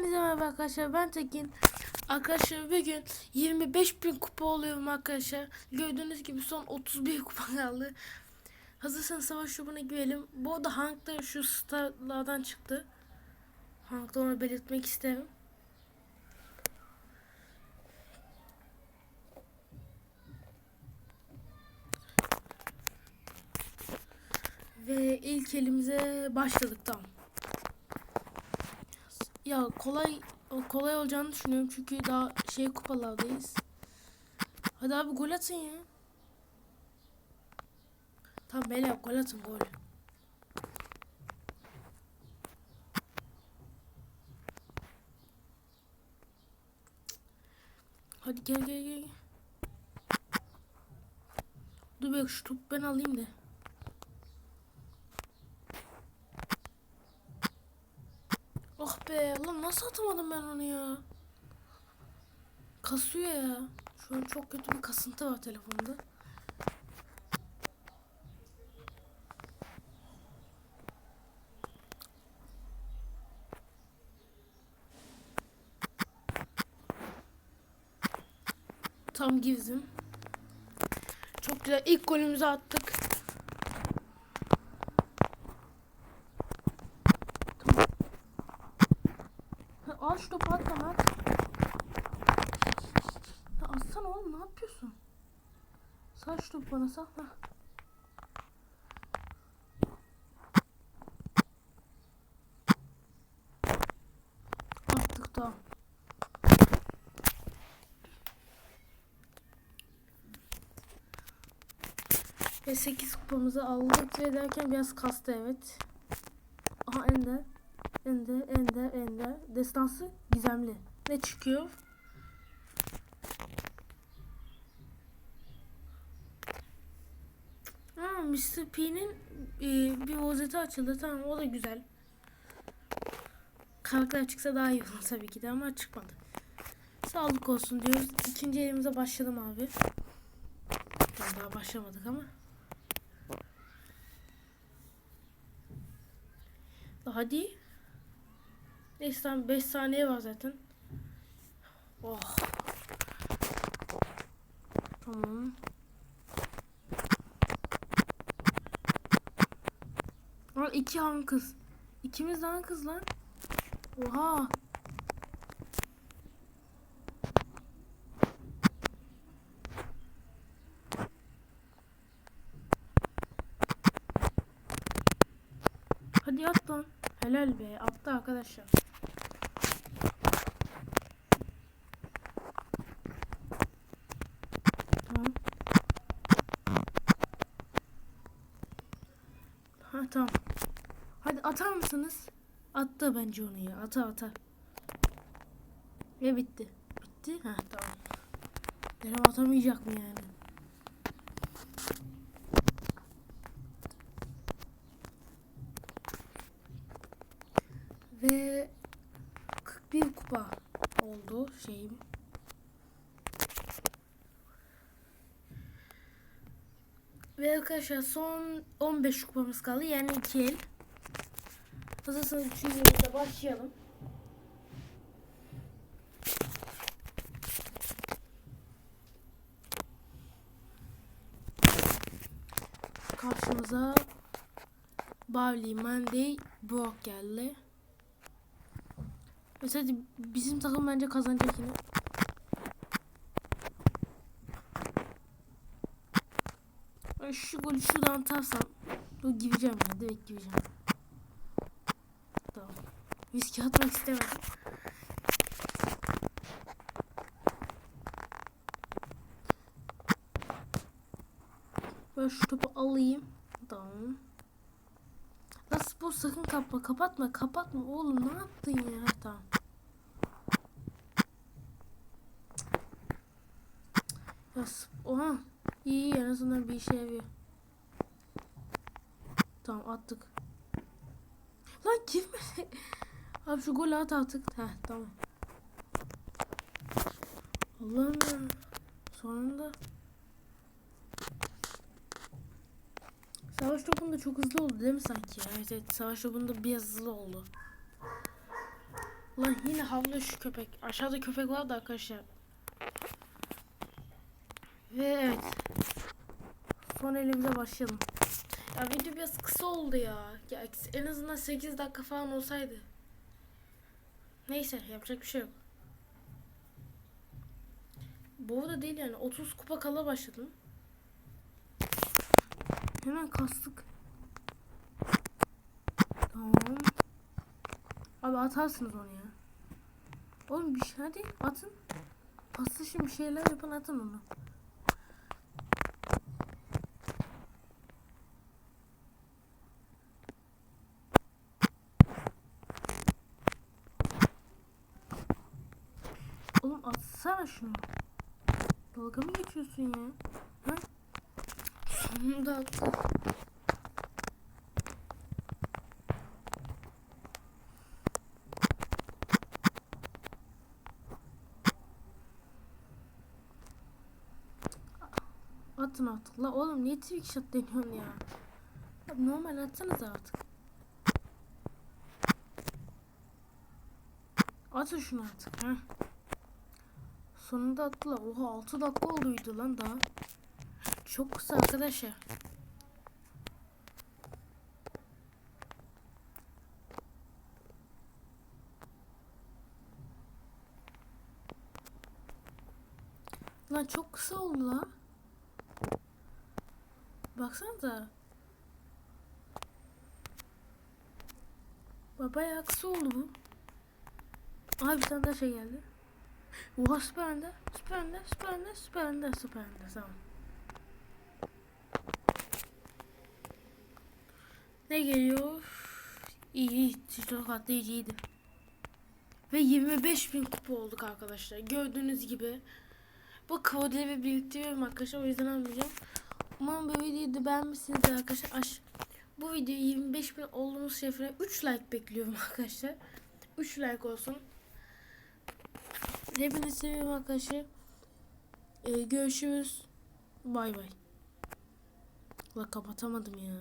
Hepinize merhaba arkadaşlar ben Tekin. Arkadaşlar bugün 25 bin kupa oluyorum arkadaşlar. Gördüğünüz gibi son 31 kupa kaldı. Hazırsanız savaş topuna girelim. Bu arada Hank da şu starlardan çıktı. Hank onu belirtmek isterim. Ve ilk elimize başladık tamam. Ya kolay kolay olacağını düşünüyorum çünkü daha şey kupalardayız. Hadi abi gol atın ya. Tamam beyler gol atın gol. Hadi gel gel gel. Dur bak şu topu ben alayım da. Oh be lan nasıl atamadım ben onu ya? Kasıyor ya. Şu an çok kötü bir kasıntı var telefonda. Tam girdim. Çok güzel. İlk golümüzü attık. Tamam. Şu topu at lan at. Ya atsana oğlum ne yapıyorsun? Şu topu bana. Ha. Attık tamam. Ve 8 kupamızı aldık ve derken biraz kastı evet. Aha ender. Ender, ender, ender. Destansı gizemli. Ne çıkıyor? Ha, Mr. P'nin e, bir rozeti açıldı. Tamam o da güzel. Karakter çıksa daha iyi olur tabii ki de ama çıkmadı. Sağlık olsun diyoruz. İkinci elimize başladım abi. Tamam, Daha başlamadık ama. Hadi. Neyse tamam 5 saniye var zaten. Oh. Tamam. Al iki han kız. İkimiz de han kız lan. Oha. Hadi at lan. Helal be. Attı arkadaşlar. Tamam. Ha tamam. Hadi atar mısınız? Attı bence onu ya. Ata ata. Ve bitti. Bitti. Ha tamam. Benim atamayacak mı yani? Ve 41 kupa oldu şeyim. Ve arkadaşlar son 15 kupamız kaldı. Yani 2 el. Hazırsanız 3. elimizde başlayalım. Karşımıza Bavli, Monday, Brock geldi. Mesela bizim takım bence kazanacak yine. Ay şu golü şuradan atarsam Dur gireceğim ya direkt gireceğim. Tamam. Riske atmak istemedim. Ben şu topu alayım. Tamam. Nasıl bu sakın kapma kapatma kapatma oğlum ne yaptın ya tamam. Ya oha iyi en azından bir işe yarıyor. Tamam attık. Lan girme. Abi şu golü at artık. Heh tamam. Allah'ım. Sonunda. Savaş topunda çok hızlı oldu değil mi sanki? Evet, evet savaş topunda biraz hızlı oldu. Lan yine havlıyor şu köpek. Aşağıda köpek var da arkadaşlar. Ve evet. Son elimize başlayalım. Ya video biraz kısa oldu ya. ya en azından 8 dakika falan olsaydı. Neyse yapacak bir şey yok. Bu da değil yani 30 kupa kala başladım. Hemen kastık. Tamam. Abi atarsınız onu ya. Oğlum bir şey hadi atın. Paslaşın bir şeyler yapın atın onu. Oğlum atsana şunu. Dalga mı geçiyorsun ya? Ha? Sonunda. Atın artık. La oğlum niye trick shot deniyorsun ya? Normal atsanız artık. Atın şunu artık. ha. Sonunda attılar. Oha 6 dakika olduydu lan daha. Çok kısa arkadaşlar. Lan çok kısa oldu lan. Baksanıza. Ba- Bayağı kısa oldu bu. Abi bir tane daha şey geldi. Oha süper ender, süper ender, süper ender, süper ender, süper ender. Tamam. Ne geliyor? İyi. Çok patlayıcıydı. Ve 25 bin kupa olduk arkadaşlar. Gördüğünüz gibi. Bu kodeleri biriktiriyorum arkadaşlar. O yüzden almayacağım. Umarım bu videoyu da beğenmişsinizdir arkadaşlar. Aş bu video 25 bin olduğumuz şerefine 3 like bekliyorum arkadaşlar. 3 like olsun. Hepinizi seviyorum arkadaşlar. Ee, görüşürüz. Bay bay. La kapatamadım ya.